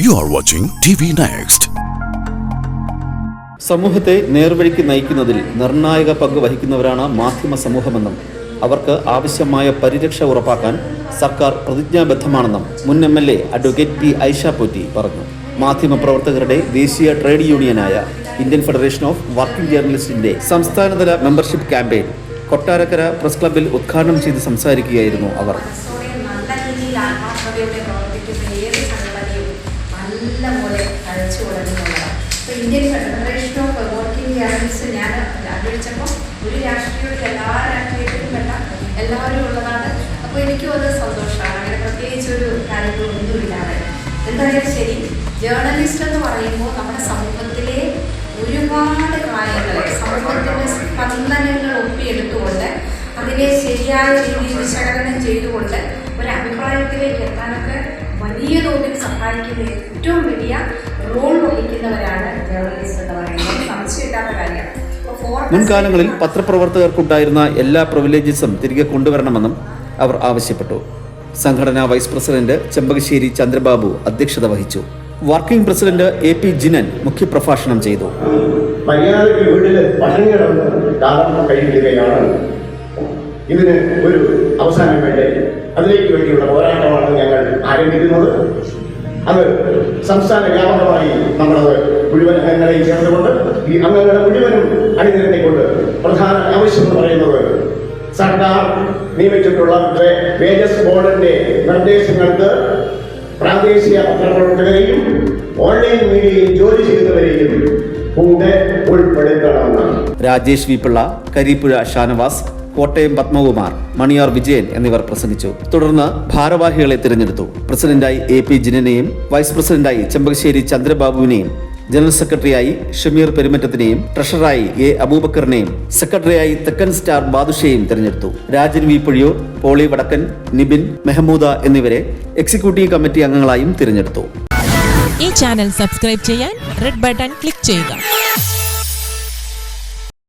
Are watching TV Next. സമൂഹത്തെ നേർവഴിക്ക് നയിക്കുന്നതിൽ നിർണായക പങ്ക് വഹിക്കുന്നവരാണ് മാധ്യമ സമൂഹമെന്നും അവർക്ക് ആവശ്യമായ പരിരക്ഷ ഉറപ്പാക്കാൻ സർക്കാർ പ്രതിജ്ഞാബദ്ധമാണെന്നും മുൻ M L A advocate P Aisha Potty പറഞ്ഞു മാധ്യമപ്രവർത്തകരുടെ ദേശീയ ട്രേഡ് യൂണിയനായ ഇന്ത്യൻ ഫെഡറേഷൻ ഓഫ് വർക്കിംഗ് ജേർണലിസ്റ്റിന്റെ സംസ്ഥാനതല മെമ്പർഷിപ്പ് ക്യാമ്പയിൻ കൊട്ടാരക്കര പ്രസ് ക്ലബിൽ ഉദ്ഘാടനം ചെയ്ത് സംസാരിക്കുകയായിരുന്നു അവർ Indian federation of working journalist ഞാൻ ആഗ്രഹിച്ചപ്പോൾ ഒരു രാഷ്ട്രീയത്തിൽ എല്ലാ രാഷ്ട്രീയത്തിലും പെട്ട എല്ലാവരും ഉള്ളതാണ്. അപ്പോൾ എനിക്കും അത് സന്തോഷമാണ്. അങ്ങനെ പ്രത്യേകിച്ച് ഒരു കാര്യങ്ങളൊന്നുമില്ലാതെ എന്തായാലും ശരി ജേർണലിസ്റ്റ് എന്ന് പറയുമ്പോൾ നമ്മുടെ സമൂഹത്തിലെ ഒരുപാട് കാര്യങ്ങളെ സമൂഹത്തിന്റെ സ്പന്ദനങ്ങൾ ഒപ്പിയെടുത്തുകൊണ്ട് അതിനെ ശരിയായ രീതിയിൽ വിശകലനം ചെയ്തുകൊണ്ട് ഒരു അഭിപ്രായത്തിലേക്ക് എത്താനൊക്കെ വലിയ തോതിൽ സഹായിക്കുന്ന ഏറ്റവും വലിയ റോൾ വഹിക്കുന്നവരാണ് ജേർണലിസ്റ്റ് എന്ന് പറയുന്നത്. സംശയമില്ലാത്ത കാര്യമാണ്. മുൻകാലങ്ങളിൽ പത്രപ്രവർത്തകർക്കുണ്ടായിരുന്ന എല്ലാ പ്രിവിലേജസും തിരികെ കൊണ്ടുവരണമെന്നും അവർ ആവശ്യപ്പെട്ടു. സംഘടനാ വൈസ് പ്രസിഡന്റ് ചെമ്പകശ്ശേരി ചന്ദ്രബാബു അധ്യക്ഷത വഹിച്ചു. Working president A P Jinan മുഖ്യപ്രഭാഷണം ചെയ്തു. മര്യാദയ്ക്ക് പട്ടിണി കിടന്ന് കാലം കഴിയുകയാണ് ഇതിന് ഒരു അവസാനം വേണ്ടേ? അതിലേക്ക് വേണ്ടിയുള്ള പോരാട്ടമാണ് ഞങ്ങൾ ആരംഭിക്കുന്നത്. അത് സംസ്ഥാന വ്യാപകമായി നമ്മളത് മുഴുവൻ അംഗങ്ങളെയും ചേർന്നുകൊണ്ട് ഈ അംഗങ്ങളെ മുഴുവനും അണിനിരത്തിക്കൊണ്ട് പ്രധാന ആവശ്യം എന്ന് പറയുന്നത് സർക്കാർ നിയമിച്ചിട്ടുള്ള വേജസ് ബോർഡിന്റെ നിർദ്ദേശങ്ങൾക്ക് പ്രാദേശിക പത്രപ്രവർത്തകരെയും ഓൺലൈൻ മീഡിയയിൽ ജോലി ചെയ്യുന്നവരെയും കൂടെ ഉൾപ്പെടുത്തണമെന്നാണ് രാജേഷ് വി പിള്ള കരിപ്പുഴ ഷാനവാസ് കോട്ടയം പത്മകുമാർ മണിയാർ വിജയൻ എന്നിവർ പ്രസംഗിച്ചു. തുടർന്ന് ഭാരവാഹികളെ തിരഞ്ഞെടുത്തു. പ്രസിഡന്റായി എ പി ജിനനെയും വൈസ് പ്രസിഡന്റായി ചെമ്പകശ്ശേരി ചന്ദ്രബാബുവിനെയും ജനറൽ സെക്രട്ടറിയായി ഷമീർ പെരുമറ്റത്തിനെയും ട്രഷററായി എ അബൂബക്കറിനെയും സെക്രട്ടറിയായി തെക്കൻ സ്റ്റാർ ബാദുഷയെയും തിരഞ്ഞെടുത്തു. രാജൻ വി പുഴിയൂർ പോളി വടക്കൻ നിബിൻ മെഹമൂദ എന്നിവരെ എക്സിക്യൂട്ടീവ് കമ്മിറ്റി അംഗങ്ങളായും തിരഞ്ഞെടുത്തു. ഈ ചാനൽ സബ്സ്ക്രൈബ് ചെയ്യാൻ റെഡ് ബട്ടൺ ക്ലിക്ക് ചെയ്യുക.